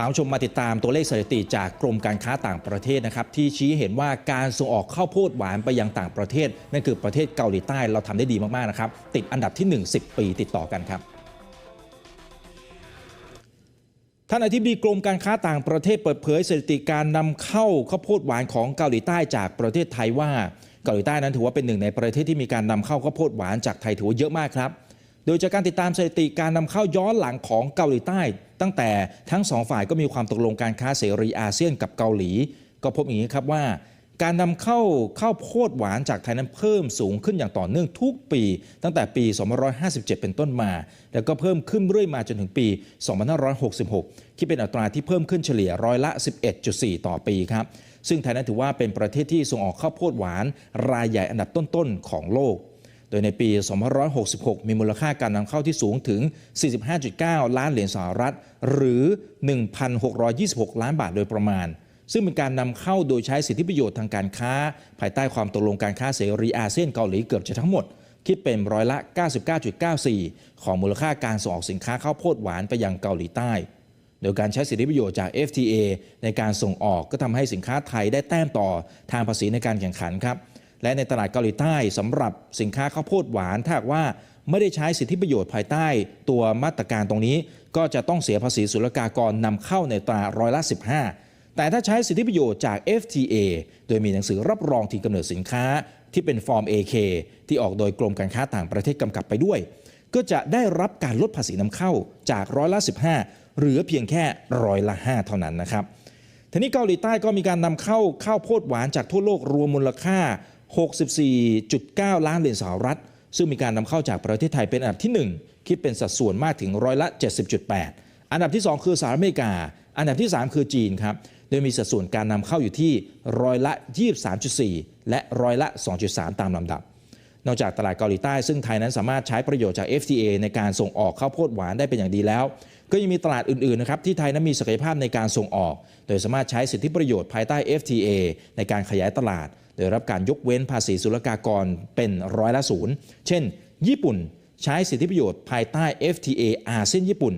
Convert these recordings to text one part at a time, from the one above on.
พาผู้ชมมาติดตามตัวเลขสถิติจากกรมการค้าต่างประเทศนะครับที่ชี้เห็นว่าการส่งออกข้าวโพดหวานไปยังต่างประเทศ นั่นคือประเทศเกาหลีใต้เราทำได้ดีมากๆนะครับติดอันดับที่ 1 10 ปีติดต่อกันครับท่านอธิบดีกรมการค้าต่างประเทศเปิดเผยสถิติการนำเข้าข้าวโพดหวานของเกาหลีใต้จากประเทศไทยว่าเกาหลีใต้นั้นถือว่าเป็นหนึ่งในประเทศที่มีการนำเข้าข้าวโพดหวานจากไทยถือว่าเยอะมากครับ โดยจากการติดตามสถิติการนำเข้าย้อนหลังของเกาหลีใต้ ตั้งแต่ทั้งสองฝ่ายก็มีความตกลงการค้าเสรีอาเซียนกับเกาหลี ก็พบอย่างนี้ครับว่าการนำเข้าข้าวโพดหวานจากไทยนั้นเพิ่มสูงขึ้นอย่างต่อเนื่องทุกปี ตั้งแต่ปี 2557 เป็นต้นมา แล้วก็เพิ่มขึ้นเรื่อยมาจนถึงปี 2566 ที่เป็นอัตราที่เพิ่มขึ้นเฉลี่ยร้อยละ 11.4 ต่อปีครับ ซึ่งไทยนั้นถือว่าเป็นประเทศที่ส่งออกข้าวโพดหวาน รายใหญ่อันดับต้นๆของโลก โดยในปี 2566 มีมูลค่าการนำเข้าที่สูงถึง 45.9 ล้านเหรียญสหรัฐ หรือ 1,626 ล้านบาทโดยประมาณ ซึ่งเป็นการนำเข้าโดยใช้สิทธิประโยชน์ทางการค้า ภายใต้ความตกลงการค้าเสรีอาเซียนเกาหลีเกือบจะทั้งหมด คิดเป็นร้อยละ 99.94 ของมูลค่าการส่งออกสินค้าข้าวโพดหวานไปยังเกาหลีใต้โดยการใช้สิทธิประโยชน์จาก FTA ในการส่งออกก็ทำให้สินค้าไทยได้แต้มต่อทางภาษีในการแข่งขันครับ และในตลาดเกาหลีใต้สำหรับสินค้าข้าวโพดหวานถ้าหากว่าไม่ได้ใช้สิทธิประโยชน์ภายใต้ตัวมาตรการตรงนี้ ก็จะต้องเสียภาษีศุลกากรนำเข้าในตราร้อยละ 15 แต่ถ้าใช้สิทธิประโยชน์จาก FTA โดยมีหนังสือรับรองถิ่นกำเนิดสินค้าที่เป็นฟอร์ม AK ที่ออกโดยกรมการค้าต่างประเทศกำกับไปด้วย ก็จะได้รับการลดภาษีนำเข้าจากร้อยละ 15 เหลือเพียงแค่ร้อยละ 5 เท่านั้นนะครับทีนี้เกาหลีใต้ก็มีการนำเข้าข้าวโพดหวานจากทั่วโลกรวมมูลค่า 64.9 ล้านเหรียญสหรัฐ ซึ่งมีการนำเข้าจากประเทศไทยเป็นอันดับที่ 1 คิดเป็นสัดส่วนมากถึงร้อยละ 70.8 อันดับที่ 2 คือสหรัฐอเมริกา อันดับที่ 3 คือจีนครับ โดยมีสัดส่วนการนำเข้าอยู่ที่ร้อยละ 23.4 และร้อยละ 2.3 ตามลำดับ นอกจากตลาดเกาหลีใต้ซึ่งไทยนั้นสามารถใช้ประโยชน์จาก FTA ในการส่งออกข้าวโพดหวานได้เป็นอย่างดีแล้ว ก็ยังมีตลาดอื่นๆนะครับที่ไทยนั้นมีศักยภาพในการส่งออก โดยสามารถใช้สิทธิประโยชน์ภายใต้ FTA ในการขยายตลาด โดยรับการยกเว้นภาษีศุลกากรเป็นร้อยละศูนย์เช่น ญี่ปุ่นใช้สิทธิประโยชน์ภายใต้ FTA อาเซียนญี่ปุ่น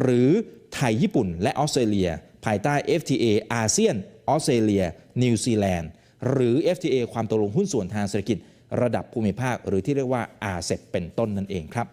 หรือไทยญี่ปุ่น และออสเตรเลีย ภายใต้ FTA อาเซียนออสเตรเลีย นิวซีแลนด์หรือ FTA ความตกลงหุ้นส่วนทางเศรษฐกิจ ระดับภูมิภาค หรือที่เรียกว่าอาเซเป็นต้นนั่นเองครับ